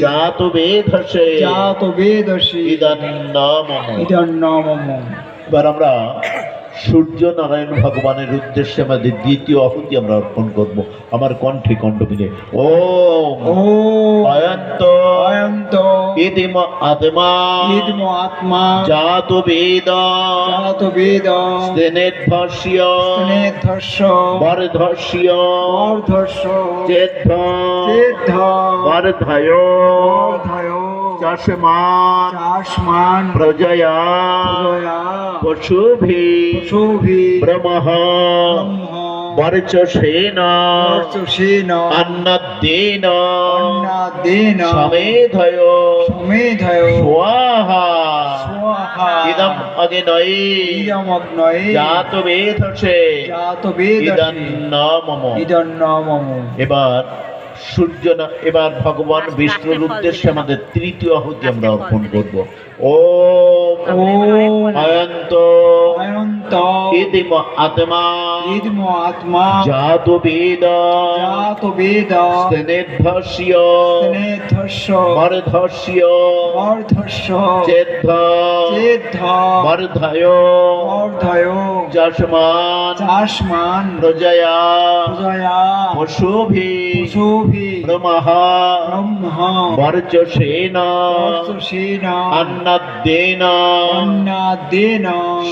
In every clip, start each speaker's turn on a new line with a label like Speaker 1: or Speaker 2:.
Speaker 1: জাত
Speaker 2: বেদসী
Speaker 1: এবার আমরা সূর্য নারায়ণ ভগবানের উদ্দেশ্যে আমাদের দ্বিতীয় আহুতি আমরা অর্পণ করব। আমার কণ্ঠে কণ্ঠ মিলে। ও
Speaker 2: আয়া
Speaker 1: ইদিম আত্মা।
Speaker 2: ইদম আত্মা।
Speaker 1: জাত বেদ।
Speaker 2: জাত বেদ।
Speaker 1: স্নেধ্বস্য
Speaker 2: স্নেধস্য
Speaker 1: বরধস্য
Speaker 2: অর্ধস্য
Speaker 1: চেদ্ধ।
Speaker 2: চেদ্ধ।
Speaker 1: বরধয়।
Speaker 2: অর্ধয়
Speaker 1: চষমান।
Speaker 2: চাষমান।
Speaker 1: প্রজয়া।
Speaker 2: প্রজয়া।
Speaker 1: পশুভি।
Speaker 2: পশুভি।
Speaker 1: ব্রহ্মঃ।
Speaker 2: ব্রহ্ম।
Speaker 1: বর্চসেন
Speaker 2: বর্চসেন
Speaker 1: অন্নদ্যেন।
Speaker 2: অন্নাদেন
Speaker 1: সমেধয়।
Speaker 2: সমেধয়।
Speaker 1: স্বাহা
Speaker 2: স্বাহা
Speaker 1: ইদম অগ্নয়ে।
Speaker 2: ইয়মগ্নয়ে
Speaker 1: জাত বেধসে
Speaker 2: জাত বেদসী।
Speaker 1: ইদন্নমম।
Speaker 2: ইদন্নমম।
Speaker 1: এবার সূর্য না- এবার ভগবান বিষ্ণুর উদ্দেশ্যে আমাদের তৃতীয় আহুতি আমরা অর্পণ করব। ও
Speaker 2: ও
Speaker 1: অয়ন্ত
Speaker 2: অয়ন্ত
Speaker 1: ইদিম আত্মা।
Speaker 2: ইদিম আত্মা।
Speaker 1: জাত বেদ।
Speaker 2: জাত বেদ।
Speaker 1: স্নেধ্বস্য
Speaker 2: স্নেধস্য
Speaker 1: বরধস্য
Speaker 2: অর্ধস্য
Speaker 1: চেদ্ধ।
Speaker 2: চেদ্ধ।
Speaker 1: বর্ধয়
Speaker 2: অর্ধয়
Speaker 1: যশমান।
Speaker 2: চাষমান
Speaker 1: প্রজয়া।
Speaker 2: প্রজয়া।
Speaker 1: পশুভি
Speaker 2: পশুভি
Speaker 1: ব্রহ্মঃ
Speaker 2: ব্রহ্ম
Speaker 1: বর্চসেন
Speaker 2: বর্চসেন
Speaker 1: অন্নদ্যেন।
Speaker 2: অন্নাদেন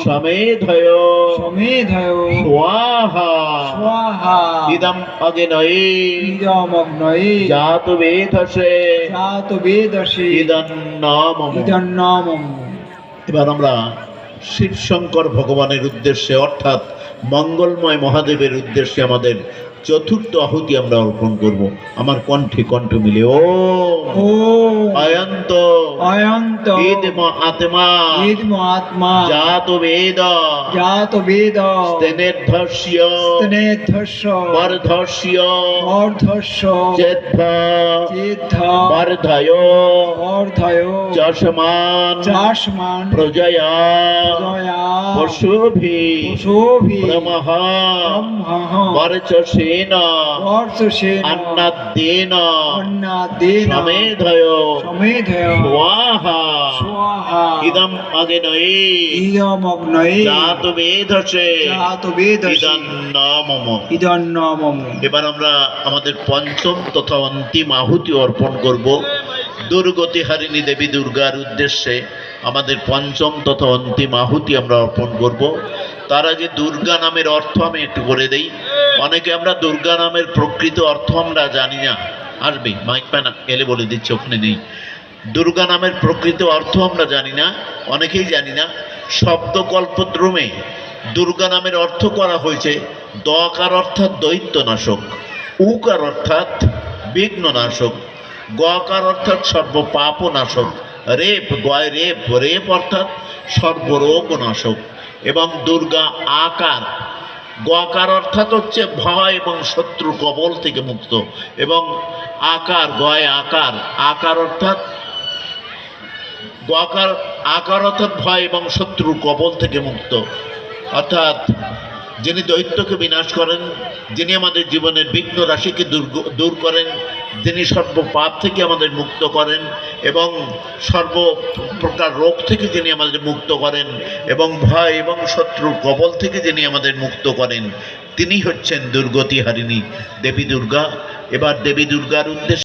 Speaker 1: সমেধয়।
Speaker 2: সমেধয়।
Speaker 1: স্বাহা।
Speaker 2: স্বাহা।
Speaker 1: ইদম অগ্নয়ে।
Speaker 2: ইদমগ্নয়ে
Speaker 1: জাত বেধসে এবার আমরা শিবশঙ্কর ভগবানের উদ্দেশ্যে অর্থাৎ মঙ্গলময় মহাদেবের উদ্দেশ্যে আমাদের চতুর্থ আহুতি আমরা অর্পণ করব। আমার কণ্ঠে কণ্ঠ মিলে ও
Speaker 2: ও
Speaker 1: অয়ন্ত
Speaker 2: অয়ন্ত
Speaker 1: ইদম আত্মা
Speaker 2: ইদম আত্মা
Speaker 1: জাত বেদ
Speaker 2: জাত বেদ
Speaker 1: স্নেধ্বস্য
Speaker 2: স্নেধস্য
Speaker 1: বর্ধস্য
Speaker 2: অর্ধস্য
Speaker 1: চেদ্ধ
Speaker 2: চেদ্ধ
Speaker 1: বর্ধয়
Speaker 2: অর্ধয়
Speaker 1: চষমান
Speaker 2: চাষমান
Speaker 1: প্রজয়া
Speaker 2: প্রজয়া
Speaker 1: পশুভি
Speaker 2: পশুভি
Speaker 1: ব্রহ্মঃ
Speaker 2: ব্রহ্মঃ
Speaker 1: বর্চসেন
Speaker 2: বর্ষসেন
Speaker 1: অন্নদ্যেন।
Speaker 2: অন্নাদেন
Speaker 1: সমেধয়।
Speaker 2: সমেধয়।
Speaker 1: স্বাহা।
Speaker 2: স্বাহা।
Speaker 1: ইদম অগ্নয়ে।
Speaker 2: ইদমগ্নয়ে
Speaker 1: জাত বেধসে
Speaker 2: জাত বেদসী।
Speaker 1: ইদন্নমম
Speaker 2: ইদন্নমম
Speaker 1: এবার আমরা আমাদের পঞ্চম তথা অন্তিম আহুতি অর্পণ করব। দুর্গতি হারিণী দেবী দুর্গার উদ্দেশ্যে আমাদের পঞ্চম তথা অন্তিম আহুতি আমরা অর্পণ করব। তার আগে দুর্গা নামের অর্থ আমি একটু বলে দেই। অনেকে আমরা দুর্গা নামের প্রকৃত অর্থ আমরা জানি না। আসবে মাইক প্যানা এলে বলে দিচ্ছি, ওখানে নেই। দুর্গা নামের প্রকৃত অর্থ আমরা জানি না, অনেকেই জানি না। শব্দকল্পদ্রমে দুর্গা নামের অর্থ করা হয়েছে, দকার অর্থাৎ দৈত্যনাশক, উকার অর্থাৎ বিঘ্ন বিঘ্ননাশক, গকার অর্থাৎ সর্বপাপনাশক, রেপ, গয় রেপ রেপ অর্থাৎ সর্বরোগনাশক এবং দুর্গা আকার গকার অর্থাৎ হচ্ছে ভয় এবং শত্রু কবল থেকে মুক্ত এবং আকার, গয় আকার আকার অর্থাৎ গকার, আকার অর্থাৎ ভয় এবং শত্রু কবল থেকে মুক্ত। অর্থাৎ যিনি দৈত্যকে বিনাশ করেন, যিনি আমাদের জীবনের বিঘ্ন রাশিকে দূর করেন যিনি সর্ব পাপ থেকে আমাদের মুক্ত করেন এবং সর্ব প্রকার রোগ থেকে যিনি আমাদের মুক্ত করেন এবং ভয় এবং শত্রুর কবল থেকে যিনি আমাদের মুক্ত করেন তিনি হচ্ছেন দুর্গতি হারিণী দেবী দুর্গা। এবার দেবী দুর্গার উদ্দেশ্যে